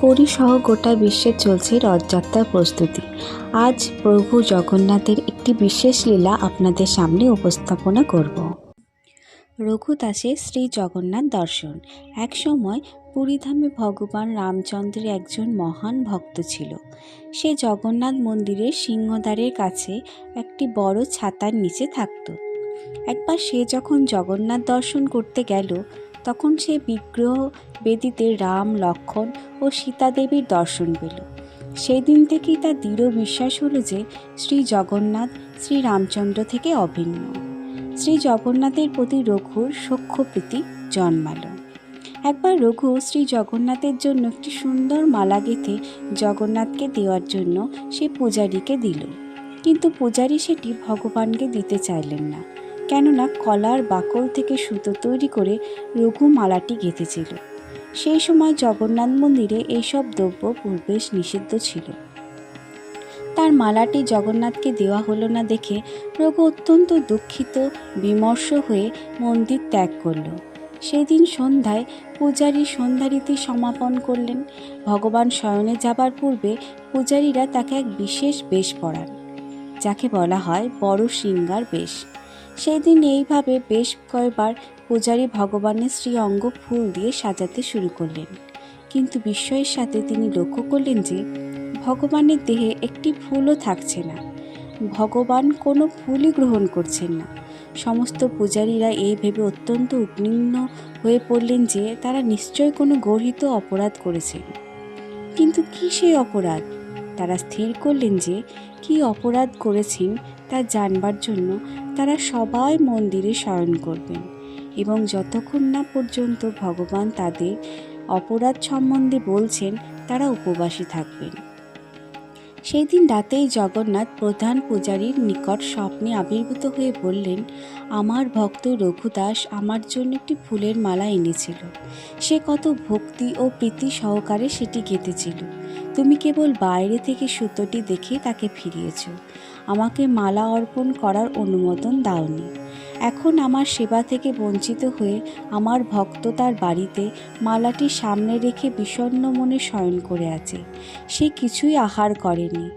পুরীসহ গোটা বিশ্বে চলছে রথযাত্রার প্রস্তুতি। আজ প্রভু জগন্নাথের একটি বিশেষ লীলা আপনাদের সামনে উপস্থাপনা করব। রঘুদাসের শ্রী জগন্নাথ দর্শন। একসময় পুরীধামে ভগবান রামচন্দ্রের একজন মহান ভক্ত ছিল। সে জগন্নাথ মন্দিরের সিংহদ্বারের কাছে একটি বড় ছাতার নিচে থাকত। একবার সে যখন জগন্নাথ দর্শন করতে গেল তখন সে বিগ্রহ বেদিতে রাম লক্ষ্মণ ও সীতা দেবীর দর্শন পেল। সেই দিন থেকেই তার দৃঢ় বিশ্বাস হলো যে শ্রী জগন্নাথ শ্রী রামচন্দ্র থেকে অভিন্ন। শ্রী জগন্নাথের প্রতি রঘুর সখ্যপ্রীতি জন্মালো। একবার রঘু শ্রী জগন্নাথের জন্য একটি সুন্দর মালা গেঁথে জগন্নাথকে দেওয়ার জন্য সে পূজারীকে দিল। কিন্তু পূজারী সেটি ভগবানকে দিতে চাইলেন না। কেননা কলার বাকল থেকে সুতো তৈরি করে রঘু মালাটি গেঁথেছিল। সেই সময় জগন্নাথ মন্দিরে এইসব দ্রব্য পূর্বেশ নিষিদ্ধ ছিল। তার মালাটি জগন্নাথকে দেওয়া হলো না দেখে রঘু অত্যন্ত দুঃখিত, বিমর্ষ হয়ে মন্দির ত্যাগ করল। সেদিন সন্ধ্যায় পূজারী সন্ধ্যারীতি সমাপন করলেন। ভগবান শয়নে যাবার পূর্বে পূজারীরা তাকে এক বিশেষ বেশ পড়ান যাকে বলা হয় বড় সিঙ্গার বেশ। সেই দিন এইভাবে বেশ কয়েকবার পূজারী ভগবানের শ্রী অঙ্গ ফুল দিয়ে সাজাতে শুরু করলেন। কিন্তু বিস্ময়ের সাথে তিনি লক্ষ্য করলেন যে, ভগবানের দেহে একটি ফুলও থাকছে না। ভগবান কোনো ফুলই গ্রহণ করছেন না। সমস্ত পূজারীরা এই ভেবে অত্যন্ত উদ্বিগ্ন হয়ে পড়লেন যে, তারা নিশ্চয় কোনো গর্হিত অপরাধ করেছেন। কিন্তু কী সেই অপরাধ? তারা স্থির করলেন যে, কী অপরাধ করেছেন তা জানবার জন্য তারা সবাই মন্দিরে শয়ন করবেন এবং যতক্ষণ না পর্যন্ত ভগবান তাদের অপরাধ সম্বন্ধে বলছেন, তারা উপবাসী থাকবেন। সেই দিন রাতেই জগন্নাথ প্রধান পূজারীর নিকট স্বপ্নে আবির্ভূত হয়ে বললেন, আমার ভক্ত রঘুদাস আমার জন্য একটি ফুলের মালা এনেছিল। সে কত ভক্তি ও প্রীতি সহকারে সেটি গেঁথেছিল। তুমি কেবল বাইরে থেকে সুতোটি দেখে তাকে ফিরিয়েছ। আমাকে মালা অর্পণ করার অনুমোদন দাওনি। এখন আমার সেবা থেকে বঞ্চিত হয়ে আমার ভক্ত তার বাড়িতে মালাটি সামনে রেখে বিষণ্ণ মনে শয়ন করে আছে। সে কিছুই আহার করেনি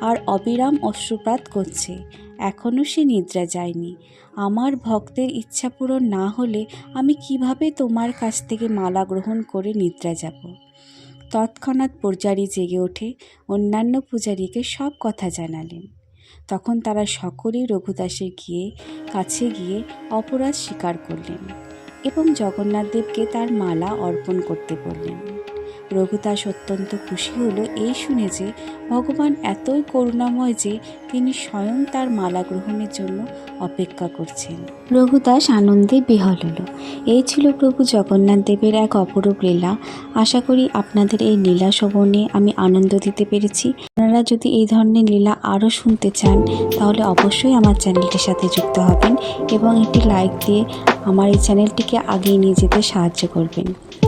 আর অবিরাম অশ্রুপাত করছে। এখনও সে নিদ্রা যায়নি। আমার ভক্তের ইচ্ছা পূরণ না হলে আমি কীভাবে তোমার কাছ থেকে মালা গ্রহণ করে নিদ্রা যাব? তৎক্ষণাৎ পূজারী জেগে ওঠে। অন্যান্য পূজারীকে সব কথা জানালেন। তখন তারা সকলেই রঘুদাসের গিয়ে কাছে গিয়ে অপরাধ স্বীকার করলেন এবং জগন্নাথ দেবকে তার মালা অর্পণ করতে বললেন। রঘুদাস অত্যন্ত খুশি হলো এই শুনে যে ভগবান এতই করুণাময় যে তিনি স্বয়ং তার মালা গ্রহণের জন্য অপেক্ষা করছেন। রঘুদাস আনন্দে বিহল হলো। এই ছিল প্রভু জগন্নাথ দেবের এক অপরূপ লীলা। আশা করি আপনাদের এই লীলা শ্রবণে আমি আনন্দ দিতে পেরেছি। আপনারা যদি এই ধরনের লীলা আরও শুনতে চান, তাহলে অবশ্যই আমার চ্যানেলটির সাথে যুক্ত হবেন এবং একটি লাইক দিয়ে আমার এই চ্যানেলটিকে আগিয়ে নিয়ে যেতে সাহায্য করবেন।